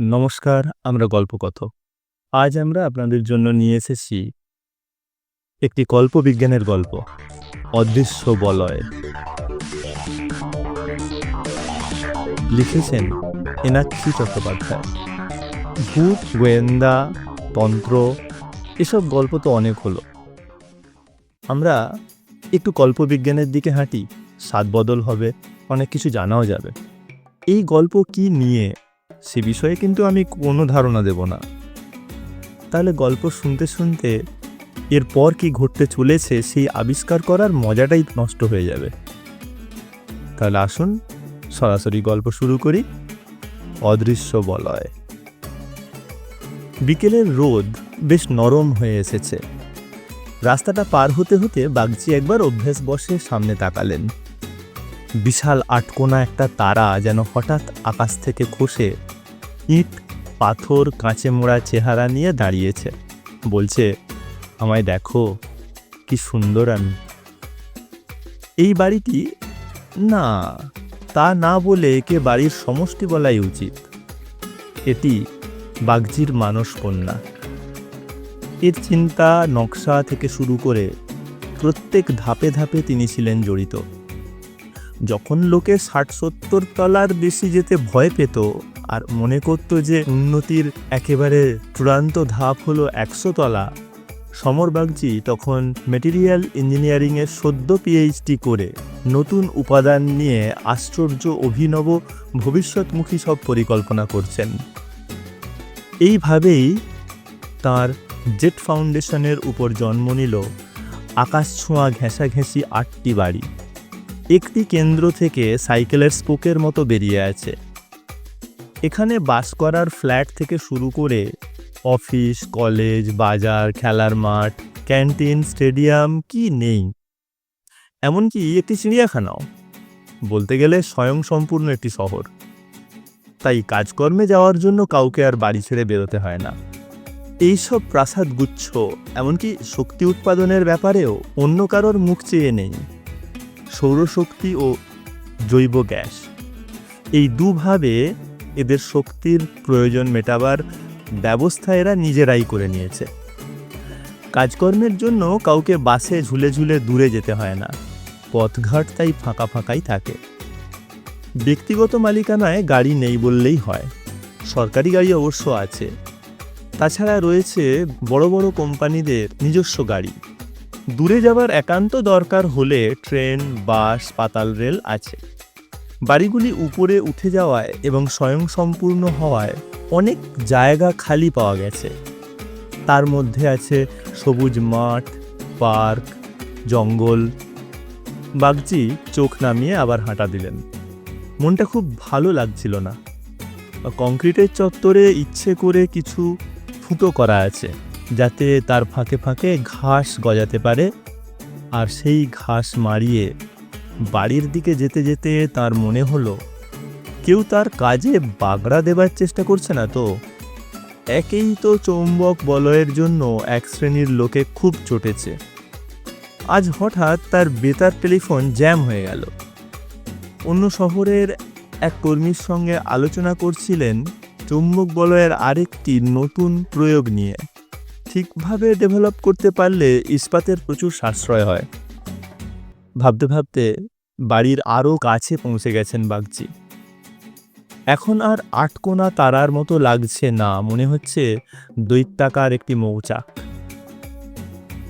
নমস্কার, আমরা গল্পকথক। আজ আমরা আপনাদের জন্য নিয়ে এসেছি একটি কল্পবিজ্ঞানের গল্প, অদৃশ্য বলয়। লিখেছেন এনাক্ষী চট্টোপাধ্যায়। ভূত, গোয়েন্দা, তন্ত্র, এসব গল্প তো অনেক হলো। আমরা একটু কল্পবিজ্ঞানের দিকে হাঁটি, স্বাদ বদল হবে, অনেক কিছু জানাও যাবে। এই গল্প কি নিয়ে? সে বিষয়ে কিন্তু আমি কোনো ধারণা দেব না। তাহলে গল্প শুনতে শুনতে এরপর কি ঘটতে চলেছে সেই আবিষ্কার করার মজাটাই নষ্ট হয়ে যাবে। তাহলে আসুন, সরাসরি গল্প শুরু করি। অদৃশ্য বলয়। বিকেলের রোদ বেশ নরম হয়ে এসেছে। রাস্তাটা পার হতে হতে বাগচি একবার অভ্যেস বসে সামনে তাকালেন। বিশাল আটকোনা একটা তারা যেন হঠাৎ আকাশ থেকে খসে ইট, পাথর কাঁচে মোড়া চেহারা নিয়ে দাঁড়িয়েছে। বলছে, আমায় দেখো, কি সুন্দর আমি। এই বাড়িটি, না, তা না বলে একে বাড়ির সমষ্টি বলাই উচিত। এটি বাগজির মানস কন্যা। এর চিন্তা, নকশা থেকে শুরু করে প্রত্যেক ধাপে ধাপে তিনি ছিলেন জড়িত। যখন লোকে ষাট সত্তর তলার বেশি যেতে ভয় পেত আর মনে করত যে উন্নতির একেবারে চূড়ান্ত ধাপ হলো একশো তলা, সমর বাগজি তখন মেটেরিয়াল ইঞ্জিনিয়ারিংয়ে সদ্য পিএইচডি করে নতুন উপাদান নিয়ে আশ্চর্য অভিনব ভবিষ্যৎমুখী সব পরিকল্পনা করছেন। এইভাবেই তার জেট ফাউন্ডেশনের উপর জন্ম নিল আকাশ ছোঁয়া ঘেঁষাঘেঁষি আটটি বাড়ি। একটি কেন্দ্র থেকে সাইকেলের স্পোকের মতো বেরিয়ে আছে। এখানে বাস করার ফ্ল্যাট থেকে শুরু করে অফিস, কলেজ, বাজার, খেলার মাঠ, ক্যান্টিন, স্টেডিয়াম, কি নেই। এমনকি একটি চিড়িয়াখানাও। বলতে গেলে স্বয়ংসম্পূর্ণ একটি শহর। তাই কাজকর্মে যাওয়ার জন্য কাউকে আর বাড়ি ছেড়ে বেরোতে হয় না। এইসব প্রাসাদ গুচ্ছ এমনকি শক্তি উৎপাদনের ব্যাপারেও অন্য কারোর মুখ চেয়ে নেই। সৌরশক্তি ও জৈব গ্যাস। এই দুভাবে এদের শক্তির প্রয়োজন মেটাবার ব্যবস্থা এরা নিজেরাই করে নিয়েছে। কাজকর্মের জন্য কাউকে বাসে ঝুলে ঝুলে দূরে যেতে হয় না, পথঘাট তাই ফাঁকা ফাঁকাই থাকে। ব্যক্তিগত মালিকানায় গাড়ি নেই বললেই হয়, সরকারি গাড়ি অবশ্য আছে। তাছাড়া রয়েছে বড় বড় কোম্পানিদের নিজস্ব গাড়ি। দূরে যাবার একান্ত দরকার হলে ট্রেন, বাস, পাতাল রেল আছে। বাড়িগুলি উপরে উঠে যাওয়ায় এবং স্বয়ংসম্পূর্ণ হওয়ায় অনেক জায়গা খালি পাওয়া গেছে। তার মধ্যে আছে সবুজ মাঠ, পার্ক, জঙ্গল। বাগজি চোখ নামিয়ে আবার হাঁটা দিলেন। মনটা খুব ভালো লাগছিল না। কংক্রিটের চত্বরে ইচ্ছে করে কিছু ফুটো করা আছে। যাতে তার ফাঁকে ফাঁকে ঘাস গজাতে পারে আর সেই ঘাস মারিয়ে বাড়ির দিকে যেতে যেতে তার মনে হলো, কেউ তার কাজে বাগড়া দেবার চেষ্টা করছে না তো। একেই তো চৌম্বক বলয়ের জন্য এক শ্রেণির লোকে খুব চটেছে। আজ হঠাৎ তার বেতার টেলিফোন জ্যাম হয়ে গেল। অন্য শহরের এক কর্মীর সঙ্গে আলোচনা করছিলেন চৌম্বক বলয়ের আরেকটি নতুন প্রয়োগ নিয়ে। ঠিকভাবে ডেভেলপ করতে পারলে ইস্পাতের প্রচুর সাশ্রয় হয়। ভাবতে ভাবতে বাড়ির আরও কাছে পৌঁছে গেছেন বাগজি এখন আর আটকোনা তারার মতো লাগছে না, মনে হচ্ছে দৈত্যাকার একটি মৌচাক।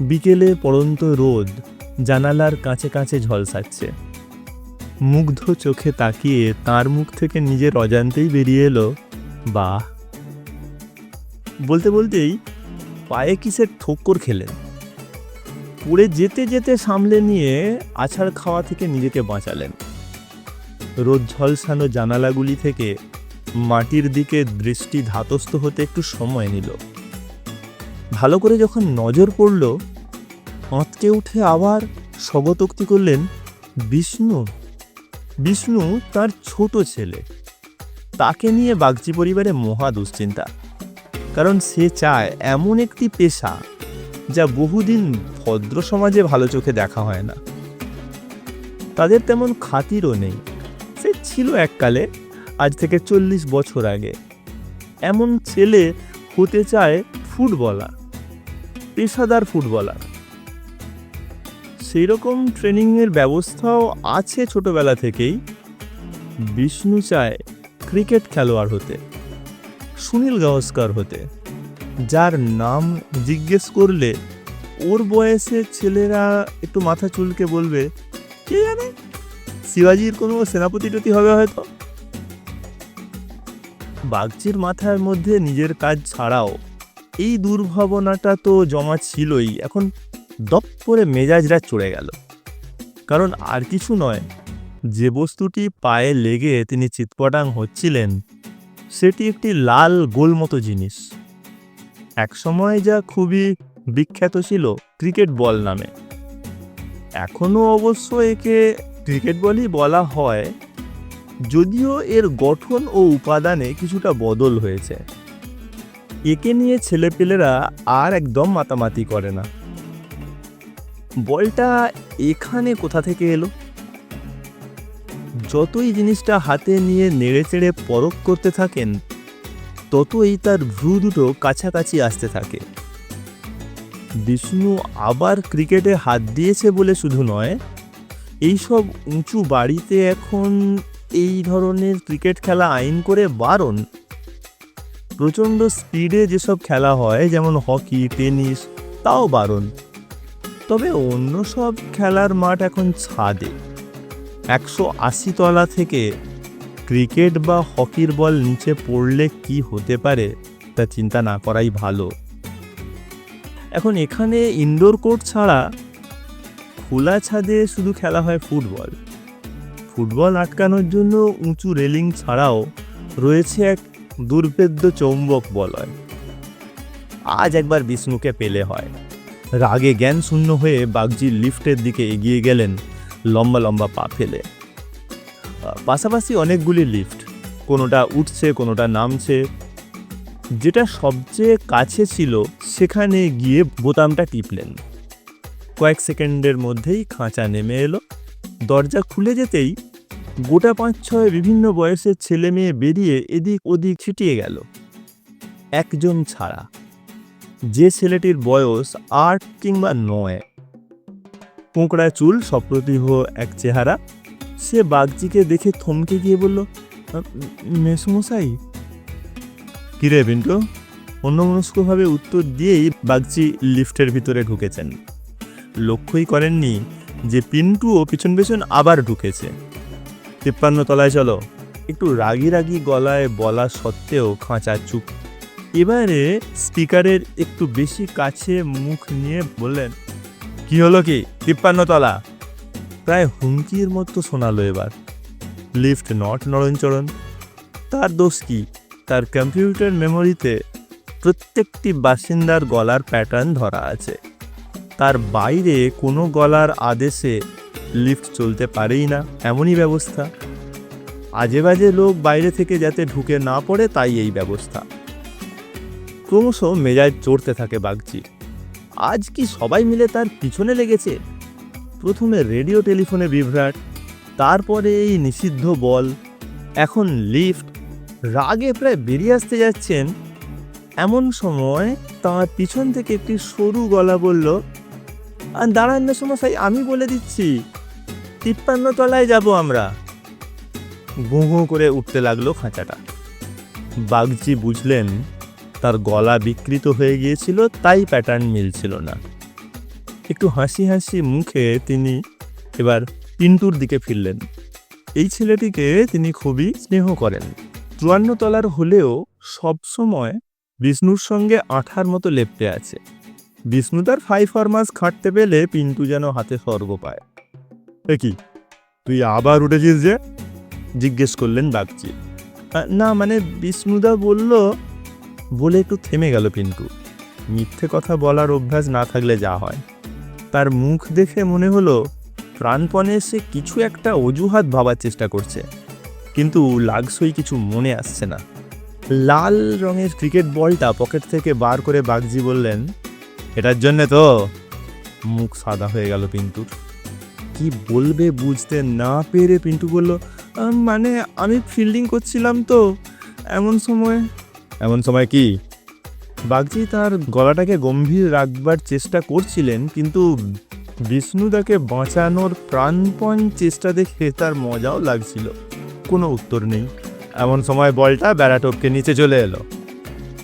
বিকেলে পড়ন্ত রোদ জানালার কাছে কাছে ঝলসাচ্ছে মুগ্ধ চোখে তাকিয়ে তার মুখ থেকে নিজের অজান্তেই বেরিয়ে এলো, বাহ! বলতে বলতেই পায়ে কিসের ঠোক্কর খেলেন? পড়ে যেতে যেতে সামলে নিয়ে আছাড় খাওয়া থেকে নিজেকে বাঁচালেন। রোদ ঝলসানো জানালাগুলি থেকে মাটির দিকে দৃষ্টি ধাতস্থ হতে একটু সময় নিল। ভালো করে যখন নজর পড়ল, আঁতকে উঠে আবার স্বগতোক্তি করলেন, বিষ্ণু বিষ্ণু তার ছোট ছেলে। তাকে নিয়ে বাগচি পরিবারে মহা দুশ্চিন্তা। কারণ সে চায় এমন একটি পেশা যা বহুদিন ভদ্র সমাজে ভালো চোখে দেখা হয় না। তাদের তেমন খাতিরও নেই। সে ছিল এককালে, আজ থেকে চল্লিশ বছর আগে। এমন ছেলে হতে চায় ফুটবলার, পেশাদার ফুটবলার। সেই রকম ট্রেনিংয়ের ব্যবস্থাও আছে ছোটবেলা থেকেই। বিষ্ণু চায় ক্রিকেট খেলোয়াড় হতে। সুনীল গাওস্কর হতে, যার নাম জিজ্ঞেস করলে ওর বয়সে ছেলেরা একটু মাথা চুলকে বলবে, কে জানে? শিবাজির কোনো সেনাপতি টতি হবে হয়তো? বাগচির মাথার মধ্যে নিজের কাজ ছাড়াও এই দুর্ভাবনাটা তো জমা ছিলই, এখন দপ করে মেজাজরা চড়ে গেল। কারণ আর কিছু নয়, যে বস্তুটি পায়ে লেগে তিনি চিৎপটাং হচ্ছিলেন সেটি একটি লাল গোল মতো জিনিস। একসময় যা খুবই বিখ্যাত ছিল ক্রিকেট বল নামে। এখনও অবশ্য একে ক্রিকেট বলই বলা হয়, যদিও এর গঠন ও উপাদানে কিছুটা বদল হয়েছে। একে নিয়ে ছেলেপেলেরা আর একদম মাতামাতি করে না। বলটা এখানে কোথা থেকে এলো? যতই জিনিসটা হাতে নিয়ে নেড়ে চেড়ে পরখ করতে থাকেন, ততই তার ভ্রু দুটো কাছাকাছি আসতে থাকে। বিষ্ণু আবার ক্রিকেটে হাত দিয়েছে বলে শুধু নয়, এইসব উঁচু বাড়িতে এখন এই ধরনের ক্রিকেট খেলা আইন করে বারণ। প্রচণ্ড স্পিডে যেসব খেলা হয়, যেমন হকি, টেনিস, তাও বারণ। তবে অন্য সব খেলার মাঠ এখন ছাদে। একশো আশি তলা থেকে ক্রিকেট বা হকির বল নিচে পড়লে কি হতে পারে, তা চিন্তা না করাই ভালো। এখন এখানে ইনডোর কোর্ট ছাড়া খোলা ছাদে শুধু খেলা হয় ফুটবল। ফুটবল আটকানোর জন্য উঁচু রেলিং ছাড়াও রয়েছে এক দুর্ভেদ্য চৌম্বক বলয়। আজ একবার বিষ্ণুকে পেলে হয়। রাগে জ্ঞান শূন্য হয়ে বাগজি লিফটের দিকে এগিয়ে গেলেন লম্বা লম্বা পা ফেলে। পাশাপাশি অনেকগুলি লিফট কোনোটা উঠছে, কোনোটা নামছে। যেটা সবচেয়ে কাছে ছিল, সেখানে গিয়ে বোতামটা টিপলেন। কয়েক সেকেন্ডের মধ্যেই খাঁচা নেমে এলো। দরজা খুলে যেতেই গোটা পাঁচ ছয় বিভিন্ন বয়সের ছেলে মেয়ে বেরিয়ে এদিক ওদিক ছিটিয়ে গেল। একজন ছাড়া। যে ছেলেটির বয়স আট কিংবা নয়। কোঁকড়া চুল, সপ্রতিভ এক চেহারা। সে বাগজিকে দেখে থমকে গিয়ে বলল মেসমশাই? কিরে পিন্টু অন্যমনস্কভাবে উত্তর দিয়েই বাগজি লিফটের ভিতরে ঢুকেছেন। লক্ষ্যই করেননি যে পিন্টুও পিছন পিছন আবার ঢুকেছে। তিপ্পান্ন তলায় চলো। একটু রাগি রাগি গলায় বলা সত্ত্বেও খাঁচা চুপ। এবারে স্পিকারের একটু বেশি কাছে মুখ নিয়ে বললেন কি হলো কি? তিপ্পান্ন তলা। প্রায় হুমকির মতো শোনালো এবার। লিফট নট নড়নচড়ন তার দোষ কি? তার কম্পিউটার মেমোরিতে প্রত্যেকটি বাসিন্দার গলার প্যাটার্ন ধরা আছে। তার বাইরে কোনো গলার আদেশে লিফট চলতে পারেই না, এমনই ব্যবস্থা। আজে বাজে লোক বাইরে থেকে যাতে ঢুকে না পড়ে, তাই এই ব্যবস্থা। ক্রমশ মেজাজ চড়তে থাকে বাগজি আজ কি সবাই মিলে তার পিছনে লেগেছে? প্রথমে রেডিও টেলিফোনে বিভ্রাট, তারপরে এই নিষিদ্ধ বল, এখন লিফট, রাগে প্রায় বেরিয়ে আসতে যাচ্ছেন। এমন সময় তার পিছন থেকে একটি সরু গলা বলল আর দাঁড়ান না সমস্যাই আমি বলে দিচ্ছি, তিপ্পান্ন তলায় যাব আমরা। গুঁ করে উঠতে লাগল খাঁচাটা। বাগজি বুঝলেন তার গলা বিকৃত হয়ে গিয়েছিল, তাই প্যাটার্ন মিলছিল না। একটু হাসি হাসি মুখে তিনি এবার পিন্টুর দিকে ফিরলেন। এই ছেলেটিকে তিনি খুবই স্নেহ করেন। চুয়ান্ন তলার হলেও সবসময় বিষ্ণুর সঙ্গে আঠার মতো লেপটে আছে। বিষ্ণু তার ফাইভ ফরমাস খাটতে পেলে পিন্টু যেন হাতে স্বর্গ পায়। এ কি? তুই আবার উঠেছিস যে? জিজ্ঞেস করলেন বাগচি। না মানে বিষ্ণুদা বলল বলে একটু থেমে গেল পিন্টু। মিথ্যে কথা বলার অভ্যাস না থাকলে যা হয়। তার মুখ দেখে মনে হলো, প্রাণপণে সে কিছু একটা অজুহাত ভাবার চেষ্টা করছে। কিন্তু লাগসই কিছু মনে আসছে না। লাল রঙের ক্রিকেট বলটা পকেট থেকে বার করে বাগজি বললেন, এটার জন্যে তো মুখ সাদা হয়ে গেল পিন্টুর। কি বলবে বুঝতে না পেরে? পিন্টু বলল মানে আমি ফিল্ডিং করছিলাম তো, এমন সময় এমন সময় কি? বাগজি তার গলাটাকে গম্ভীর রাখবার চেষ্টা করছিলেন, কিন্তু বিষ্ণু তাকে বাঁচানোর প্রাণপণ চেষ্টা দেখে তার মজাও লাগছিল। কোনো উত্তর নেই। এমন সময় বলটা ব্যারাটপকে নিচে চলে এলো।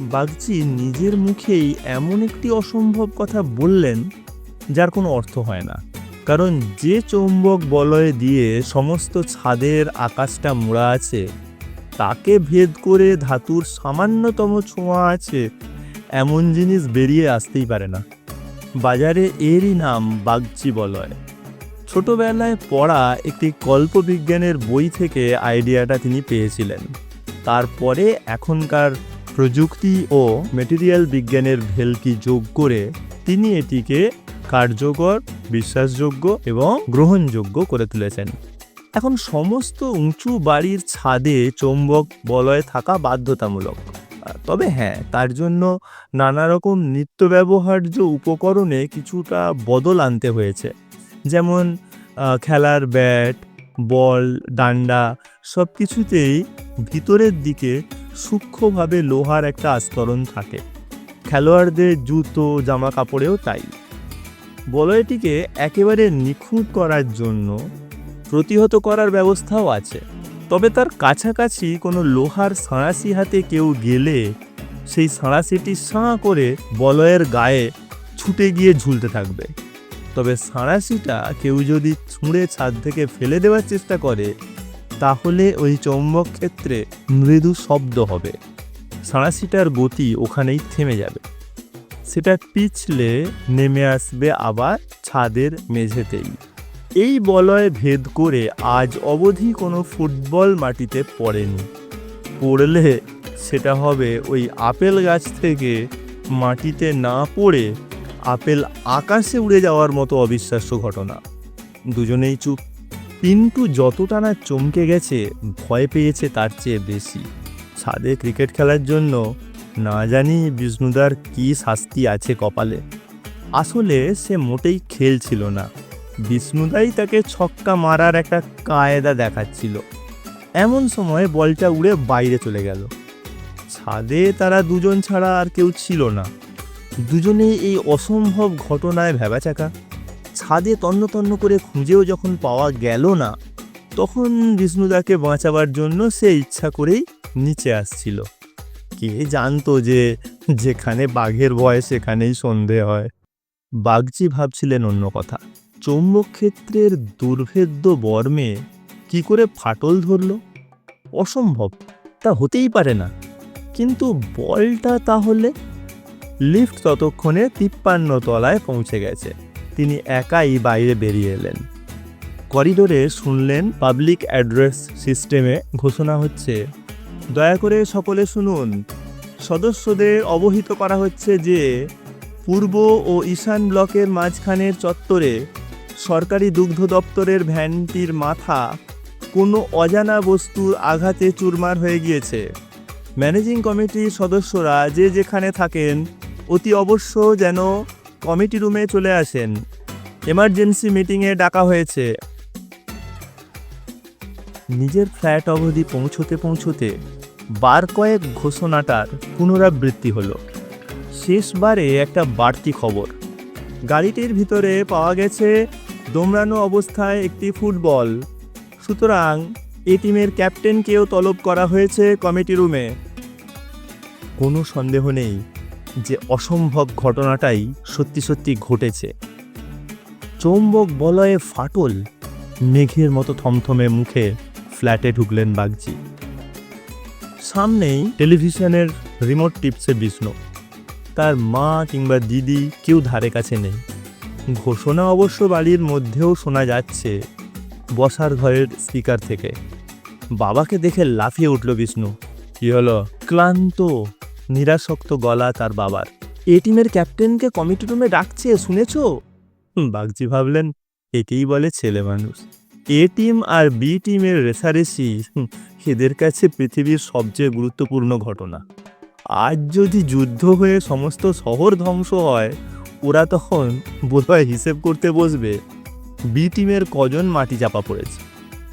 বাগজি নিজের মুখেই এমন একটি অসম্ভব কথা বললেন, যার কোনো অর্থ হয় না। কারণ যে চৌম্বক বলয় দিয়ে সমস্ত ছাদের আকাশটা মোড়া আছে তাকে ভেদ করে ধাতুর সামান্যতম ছোঁয়া আছে। এমন জিনিস বেরিয়ে আসতেই পারে না। বাজারে এরই নাম বাগচি বলয় ছোটবেলায় পড়া একটি কল্পবিজ্ঞানের বই থেকে আইডিয়াটা তিনি পেয়েছিলেন। তারপরে এখনকার প্রযুক্তি ও মেটেরিয়াল বিজ্ঞানের ভেলকি যোগ করে তিনি এটিকে কার্যকর, বিশ্বাসযোগ্য এবং গ্রহণযোগ্য করে তুলেছেন। এখন সমস্ত উঁচু বাড়ির ছাদে চৌম্বক বলয় থাকা বাধ্যতামূলক। তবে হ্যাঁ তার জন্য নানা রকম নিত্য ব্যবহার্য উপকরণে কিছুটা বদল আনতে হয়েছে। যেমন খেলার ব্যাট, বল, ডান্ডা সব কিছুতেই ভিতরের দিকে সূক্ষ্মভাবে লোহার একটা আস্তরণ থাকে। খেলোয়াড়দের জুতো জামা কাপড়েও তাই। বলয়টিকে একেবারে নিখুঁত করার জন্য প্রতিহত করার ব্যবস্থাও আছে। তবে তার কাছাকাছি কোনো লোহার সাঁড়াশি হাতে কেউ গেলে সেই সাঁড়াশিটি সাঁ করে বলয়ের গায়ে ছুটে গিয়ে ঝুলতে থাকবে। তবে সাঁড়াশিটা কেউ যদি ছুঁড়ে ছাদ থেকে ফেলে দেওয়ার চেষ্টা করে, তাহলে ওই চৌম্বক ক্ষেত্রে মৃদু শব্দ হবে। সাঁড়াশিটার গতি ওখানেই থেমে যাবে। সেটা পিছলে নেমে আসবে আবার ছাদের মেঝেতেই। এই বলয় ভেদ করে আজ অবধি কোনো ফুটবল মাটিতে পড়েনি। পড়লে সেটা হবে ওই আপেল গাছ থেকে মাটিতে না পড়ে আপেল আকাশে উড়ে যাওয়ার মতো অবিশ্বাস্য ঘটনা। দুজনেই চুপ। পিন্টু যতটা না চমকে গেছে, ভয় পেয়েছে তার চেয়ে বেশি। ছাদে ক্রিকেট খেলার জন্য না জানি বিষ্ণুদার কী শাস্তি আছে কপালে। আসলে সে মোটেই খেলছিল না। বিষ্ণুদাই তাকে ছক্কা মারার একটা কায়দা দেখাচ্ছিল। এমন সময় বলটা উড়ে বাইরে চলে গেল। ছাদে তারা দুজন ছাড়া আর কেউ ছিল না। দুজনেই এই অসম্ভব ঘটনায় ভেবাচাকা। ছাদে তন্ন করে খুঁজেও যখন পাওয়া গেল না, তখন বিষ্ণুদাকে বাঁচাবার জন্য সে ইচ্ছা করেই নিচে আসছিল। কে জানতো যে যেখানে বাঘের ভয় সেখানেই সন্ধে হয়। বাগজি ভাবছিলেন অন্য কথা। চৌম্বক ক্ষেত্রের দুর্ভেদ্য বর্মে কি করে ফাটল ধরল? অসম্ভব, তা হতেই পারে না। কিন্তু বলটা তাহলে? লিফট ততক্ষণে তিপ্পান্ন তলায় পৌঁছে গেছে। তিনি একাই বাইরে বেরিয়ে এলেন। করিডোরে শুনলেন পাবলিক অ্যাড্রেস সিস্টেমে ঘোষণা হচ্ছে, দয়া করে সকলে শুনুন। সদস্যদের অবহিত করা হচ্ছে যে, পূর্ব ও ঈশান ব্লকের মাঝখানের চত্বরে সরকারি দুগ্ধ দপ্তরের ভ্যানটির মাথা কোনো অজানা বস্তুর আঘাতে চুরমার হয়ে গিয়েছে। ম্যানেজিং কমিটির সদস্যরা যে যেখানে থাকেন, অতি অবশ্য যেন কমিটি রুমে চলে আসেন। এমার্জেন্সি মিটিংয়ে ডাকা হয়েছে। নিজের ফ্ল্যাট অবধি পৌঁছতে পৌঁছতে বার কয়েক ঘোষণাটার পুনরাবৃত্তি হলো। শেষবারে একটা বাড়তি খবর। গাড়িটির ভিতরে পাওয়া গেছে দোমড়ানো অবস্থায় একটি ফুটবল। সুতরাং এই টিমের ক্যাপ্টেনকেও তলব করা হয়েছে কমিটি রুমে। কোনো সন্দেহ নেই যে অসম্ভব ঘটনাটাই সত্যি সত্যি ঘটেছে। চৌম্বক বলয়ে ফাটল মেঘের মতো থমথমে মুখে ফ্ল্যাটে ঢুকলেন বাগজি সামনেই টেলিভিশনের রিমোট টিপসে বিষ্ণু। তার মা কিংবা দিদি কেউ ধারে কাছে নেই। ঘোষণা অবশ্য বাড়ির মধ্যেও শোনা যাচ্ছে বসার ঘরের স্পিকার থেকে। বাবাকে দেখে লাফিয়ে উঠল বিষ্ণু। কি হলো? ক্লান্ত, নিরাসক্ত গলা তার বাবার। এ টিমের ক্যাপ্টেনকে কমিটি রুমে ডাকছে, শুনেছ? বাগজি ভাবলেন, একেই বলে ছেলে মানুষ। এ টিম আর বি টিমের রেসারেসি এদের কাছে পৃথিবীর সবচেয়ে গুরুত্বপূর্ণ ঘটনা। আজ যদি যুদ্ধ হয়ে সমস্ত শহর ধ্বংস হয় ওরা তখন বোধহয় হিসেব করতে বসবে, বি টিমের কজন মাটি চাপা পড়েছে।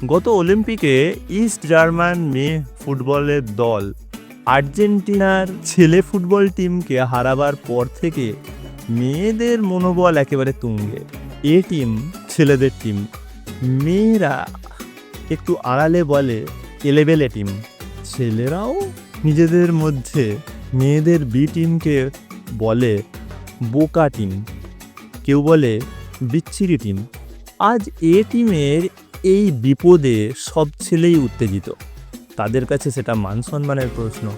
গত অলিম্পিকে ইস্ট জার্মান মেয়ে ফুটবলের দল আর্জেন্টিনার ছেলে ফুটবল টিমকে হারাবার পর থেকে মেয়েদের মনোবল একেবারে তুঙ্গে। এ টিম ছেলেদের টিম। মেয়েরা একটু আড়ালে বলে এলেবেলে টিম। ছেলেরাও নিজেদের মধ্যে মেয়েদের বি টিমকে বলে বোকা টিম, কেউ বলে বিচ্ছিরি টিম, আজ এ টিমের এই বিপদে সব ছেলেই উত্তেজিত। তাদের কাছে সেটা মান সম্মানের প্রশ্ন।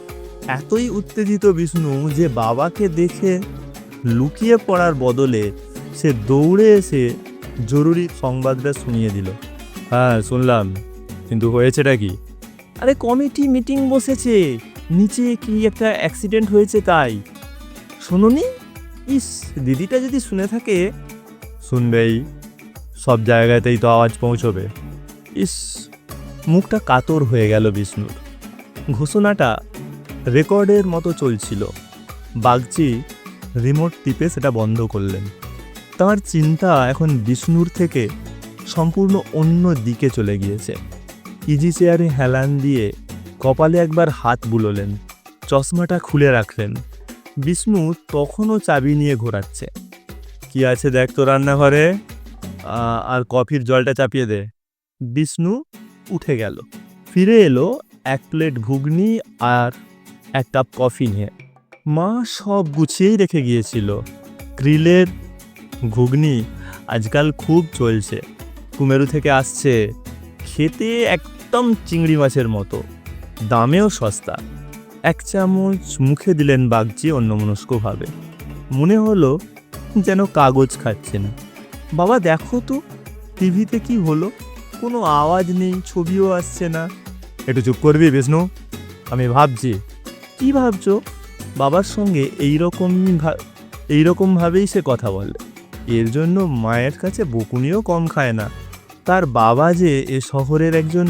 এতই উত্তেজিত বিষ্ণু যে বাবাকে দেখে লুকিয়ে পড়ার বদলে সে দৌড়ে এসে জরুরি সংবাদটা শুনিয়ে দিল। হ্যাঁ শুনলাম। কিন্তু হয়েছেটা কি? আরে কমিটি মিটিং বসেছে। নিচে কি একটা অ্যাক্সিডেন্ট হয়েছে তাই? শুনুনি? ইস, দিদিটা যদি শুনে থাকে, শুনবেই। সব জায়গাতেই তো আওয়াজ পৌঁছবে। ইস, মুখটা কাতর হয়ে গেল বিষ্ণুর। ঘোষণাটা রেকর্ডের মতো চলছিল। বাগচি রিমোট টিপে সেটা বন্ধ করলেন। তার চিন্তা এখন বিষ্ণুর থেকে সম্পূর্ণ অন্য দিকে চলে গিয়েছে। ইজি চেয়ারে হেলান দিয়ে কপালে একবার হাত বুলোলেন। চশমাটা খুলে রাখলেন। বিষ্ণু তখনও চাবি নিয়ে ঘোরাচ্ছে। কি আছে দেখ তো রান্নাঘরে? আর কফির জলটা চাপিয়ে দে। বিষ্ণু উঠে গেল। ফিরে এলো এক প্লেট ঘুগনি আর এক কাপ কফি নিয়ে। মা সব গুছিয়েই রেখে গিয়েছিল। গ্রিলের ঘুগনি আজকাল খুব চলছে। কুমেরু থেকে আসছে। খেতে একদম চিংড়ি মাছের মতো। দামেও সস্তা। এক চামচ মুখে দিলেন বাগজি অন্যমনস্কভাবে মনে হলো যেন কাগজ খাচ্ছেন বাবা দেখো তো টিভিতে কি হলো? কোনো আওয়াজ নেই ছবিও আসছে না। একটু চুপ করবি বিষ্ণু। আমি ভাবছি। কি ভাবছ? বাবার সঙ্গে এইরকমই এইরকমভাবেই সে কথা বলে। এর জন্য মায়ের কাছে বকুনিও কম খায় না। তার বাবা যে এ শহরের একজন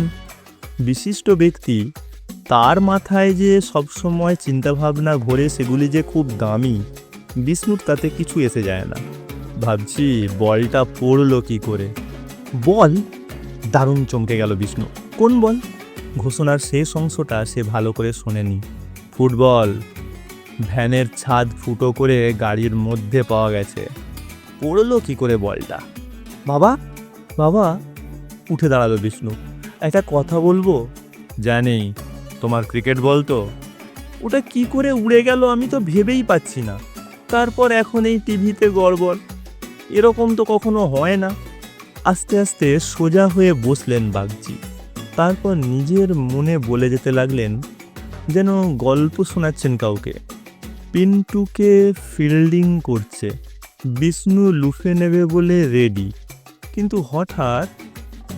বিশিষ্ট ব্যক্তি তার মাথায় যে সবসময় চিন্তাভাবনা ঘোরে সেগুলি যে খুব দামি, বিষ্ণুর তাতে কিছু এসে যায় না। ভাবছি বলটা পড়ল কি করে? বল! দারুণ চমকে গেল বিষ্ণু। কোন বল? ঘোষণার শেষ অংশটা সে ভালো করে শোনেনি। ফুটবল। ভ্যানের ছাদ ফুটো করে গাড়ির মধ্যে পাওয়া গেছে। পড়ল কি করে বলটা? বাবা বাবা, উঠে দাঁড়াল বিষ্ণু। একটা কথা বলব? জানি। তোমার ক্রিকেট বল তো? ওটা কি করে উড়ে গেল আমি তো ভেবেই পাচ্ছি না। তারপর এখন এই টিভিতে গড়বড়। এরকম তো কখনো হয় না। আস্তে আস্তে সোজা হয়ে বসলেন বাগজি তারপর নিজের মনে বলে যেতে লাগলেন, যেন গল্প শোনাচ্ছেন কাউকে। পিন্টুকে ফিল্ডিং করছে। বিষ্ণু লুফে নেবে বলে রেডি কিন্তু হঠাৎ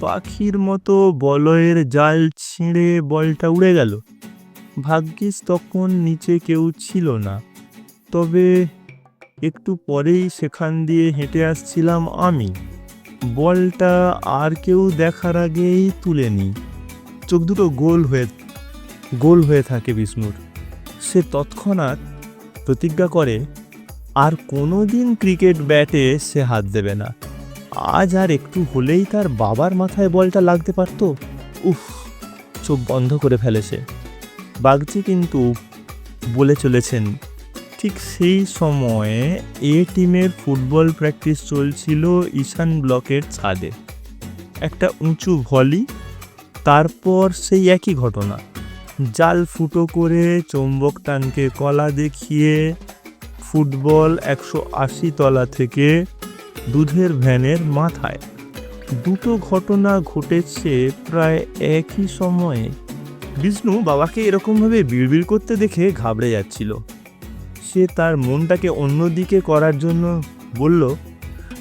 পাখির মতো বলয়ের জাল ছিঁড়ে বলটা উড়ে গেল। ভাগ্যিস তখন নিচে কেউ ছিল না। তবে একটু পরেই সেখান দিয়ে হেঁটে আসছিলাম আমি। বলটা আর কেউ দেখার আগেই তুলে নিই চোখ দুটো গোল হয়ে গোল হয়ে থাকে বিষ্ণুর। সে তৎক্ষণাৎ প্রতিজ্ঞা করে, আর কোনো দিন ক্রিকেট ব্যাটে সে হাত দেবে না। আজ আর একটু হলেই তার বাবার মাথায় বলটা লাগতে পারত। উফ, চোখ বন্ধ করে ফেলেছে বাগজি কিন্তু বলে চলেছেন, ঠিক সেই সময়ে এ টিমের ফুটবল প্র্যাকটিস চলছিল ঈশান ব্লকের ছাদে। একটা উঁচু ভলি, তারপর সেই একই ঘটনা। জাল ফুটো করে চৌম্বক টানকে কলা দেখিয়ে ফুটবল একশো আশি তলা থেকে দুধের ভ্যানের মাথায়। দুটো ঘটনা ঘটেছে প্রায় একই সময়ে। বিষ্ণু বাবাকে এরকমভাবে বিড়বিড় করতে দেখে ঘাবড়ে যাচ্ছিল। সে তার মনটাকে অন্যদিকে করার জন্য বলল,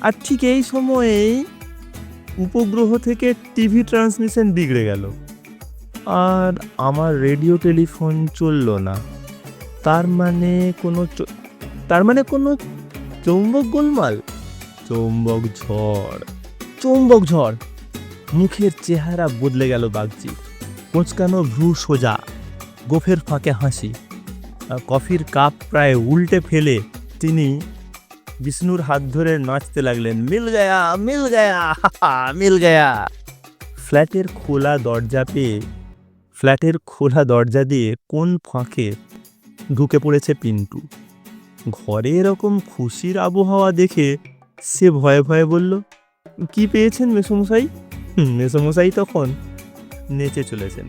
আর ঠিক এই সময়েই উপগ্রহ থেকে টিভি ট্রান্সমিশন বিগড়ে গেল। আর আমার রেডিও টেলিফোন চলল না। তার মানে কোনো তার মানে কোনো চৌম্বক গোলমাল? চৌম্বক ঝড়। চৌম্বক ঝড়? মুখের চেহারা বদলে গেল বাগজি কোঁচকানো ভ্রু সোজা। গোফের ফাঁকে হাসি। কফির কাপ প্রায় উল্টে ফেলে তিনি বিষ্ণুর হাত ধরে নাচতে লাগলেন, মিল গয়া মিল গয়া মিল গয়া। ফ্ল্যাটের খোলা দরজা পেয়ে, ফ্ল্যাটের খোলা দরজা দিয়ে কোন ফাঁকে ঢুকে পড়েছে পিন্টু। ঘরে এরকম খুশির আবহাওয়া দেখে সে ভয়ে ভয়ে বলল, কি পেয়েছেন মেসমশাই? মেসমশাই তখন নেচে চলেছেন।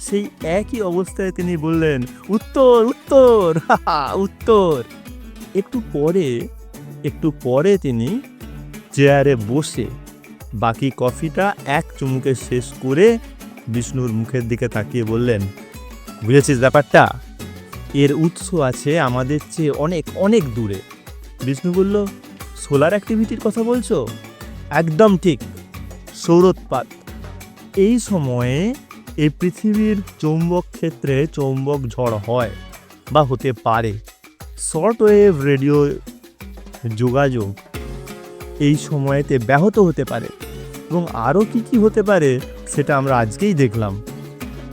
সেই একই অবস্থায় তিনি বললেন, উত্তর উত্তর উত্তর। একটু পরে একটু পরে তিনি চেয়ারে বসে বাকি কফিটা এক চুমুকে শেষ করে বিষ্ণুর মুখের দিকে তাকিয়ে বললেন, বুঝেছিস ব্যাপারটা? এর উৎস আছে আমাদের চেয়ে অনেক অনেক দূরে। বিষ্ণু বলল সোলার অ্যাক্টিভিটির কথা বলছো? একদম ঠিক। সৌরোৎপাত। এই সময়ে এই পৃথিবীর চৌম্বক ক্ষেত্রে চৌম্বক ঝড় হয় বা হতে পারে। শর্ট ওয়েভ রেডিও যোগাযোগ এই সময়েতে ব্যাহত হতে পারে এবং আরও কি কি হতে পারে সেটা আমরা আজকেই দেখলাম।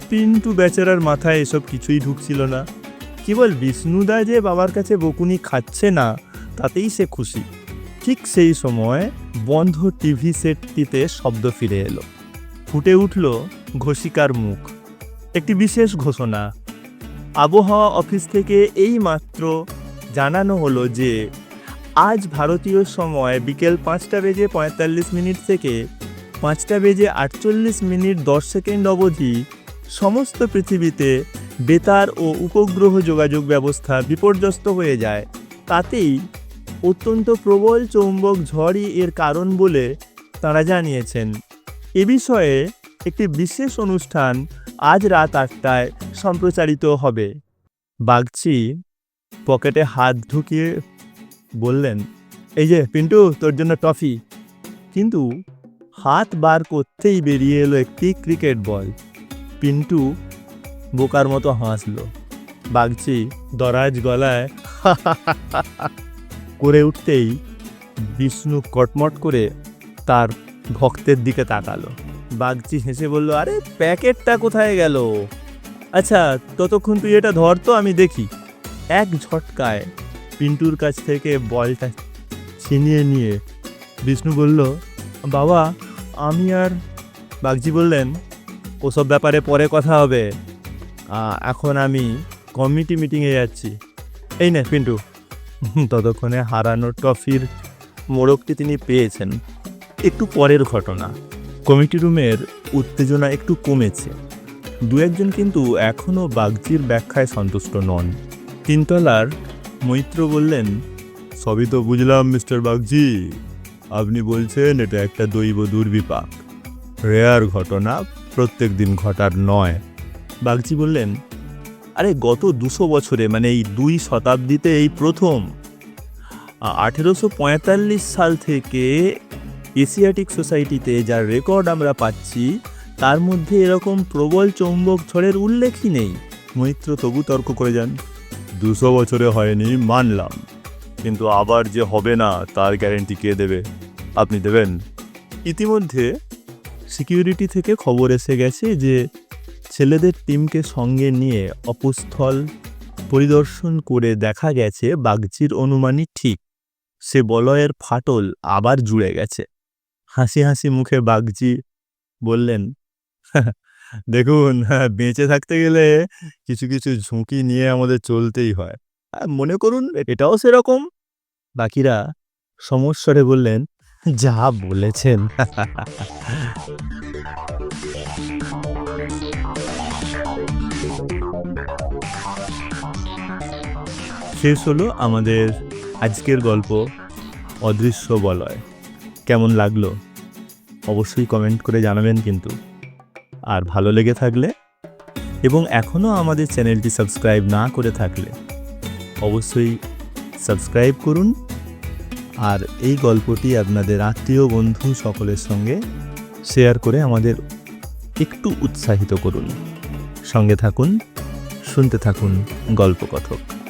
পিন্টু বেচারার মাথায় এসব কিছুই ঢুকছিল না। কেবল বিষ্ণুদা যে বাবার কাছে বকুনি খাচ্ছে না, তাতেই সে খুশি। ঠিক সেই সময় বন্ধ টিভি সেটটিতে শব্দ ফিরে এলো। ফুটে উঠল ঘোষিকার মুখ। একটি বিশেষ ঘোষণা। আবহাওয়া অফিস থেকে এই মাত্র জানানো হলো যে, আজ ভারতীয় সময় বিকেল পাঁচটা বেজে পঁয়তাল্লিশ মিনিট থেকে পাঁচটা বেজে আটচল্লিশ মিনিট দশ সেকেন্ড অবধি সমস্ত পৃথিবীতে বেতার ও উপগ্রহ যোগাযোগ ব্যবস্থা বিপর্যস্ত হয়ে যায়। তাতেই অত্যন্ত প্রবল চৌম্বক ঝড়ই এর কারণ বলে তারা জানিয়েছেন। এ বিষয়ে একটি বিশেষ অনুষ্ঠান আজ রাত আটটায় সম্প্রচারিত হবে। বাগচি পকেটে হাত ঢুকিয়ে বললেন, এই যে, পিন্টু, তোর জন্য টফি কিন্তু হাত বার করতেই বেরিয়ে এলো একটি ক্রিকেট বল। পিন্টু বোকার মতো হাসলো। বাগচি দরাজ গলায় করে উঠতেই বিষ্ণু কটমট করে তার ভক্তের দিকে তাকালো। বাগচি হেসে বলল, আরে, প্যাকেটটা কোথায় গেল? আচ্ছা ততক্ষণ তুই এটা ধর তো, আমি দেখি। এক ঝটকায় পিন্টুর কাছ থেকে বলটা ছিনিয়ে নিয়ে বিষ্ণু বলল, বাবা, আমি আর বাগজি বললেন, ওসব ব্যাপারে পরে কথা হবে। এখন আমি কমিটি মিটিংয়ে যাচ্ছি। এই না, পিন্টু। ততক্ষণে হারানো ট্রফির মোড়কটি তিনি পেয়েছেন। একটু পরের ঘটনা। কমিটি রুমের উত্তেজনা একটু কমেছে। দু একজন কিন্তু এখনও বাগজির ব্যাখ্যায় সন্তুষ্ট নন। তিনতলার মৈত্র বললেন, সবই তো বুঝলাম, মিস্টার বাগজি আপনি বলছেন এটা একটা দৈব দুর্বিপাক। রেয়ার ঘটনা প্রত্যেক দিন ঘটার নয়। বাগজি বললেন আরে গত দুশো বছরে মানে এই দুই শতাব্দীতে এই প্রথম। আঠেরোশো পঁয়তাল্লিশ সাল থেকে এশিয়াটিক সোসাইটিতে যার রেকর্ড আমরা পাচ্ছি, তার মধ্যে এরকম প্রবল চৌম্বক ঝড়ের উল্লেখই নেই। মৈত্র, তবু তর্ক করে যান। দুশো বছরে হয়নি, মানলাম। কিন্তু আবার যে হবে না, তার গ্যারেন্টি কে দেবে? আপনি দেবেন? ইতিমধ্যে সিকিউরিটি থেকে খবর এসে গেছে যে ছেলেদের টিমকে সঙ্গে নিয়ে অপস্থল পরিদর্শন করে দেখা গেছে বাগজির অনুমানই ঠিক। সে বলয়ের ফাটল আবার জুড়ে গেছে। হাসি হাসি মুখে বাগজি বললেন দেখুন হ্যাঁ, বেঁচে থাকতে গেলে কিছু কিছু ঝুঁকি নিয়ে আমাদের চলতেই হয়। মনে করুন এটাও সেরকম। বাকিরা সমস্বরে বললেন যা বলেছেন। শেষ হলো আমাদের আজকের গল্প অদৃশ্য বলয়। কেমন লাগল? অবশ্যই কমেন্ট করে জানাবেন কিন্তু। আর ভালো লেগে থাকলে এবং এখনও আমাদের চ্যানেলটি সাবস্ক্রাইব না করে থাকলে অবশ্যই সাবস্ক্রাইব করুন। আর এই গল্পটি আপনাদের আত্মীয় বন্ধু সকলের সঙ্গে শেয়ার করে আমাদের একটু উৎসাহিত করুন। সঙ্গে থাকুন, শুনতে থাকুন গল্পকথক।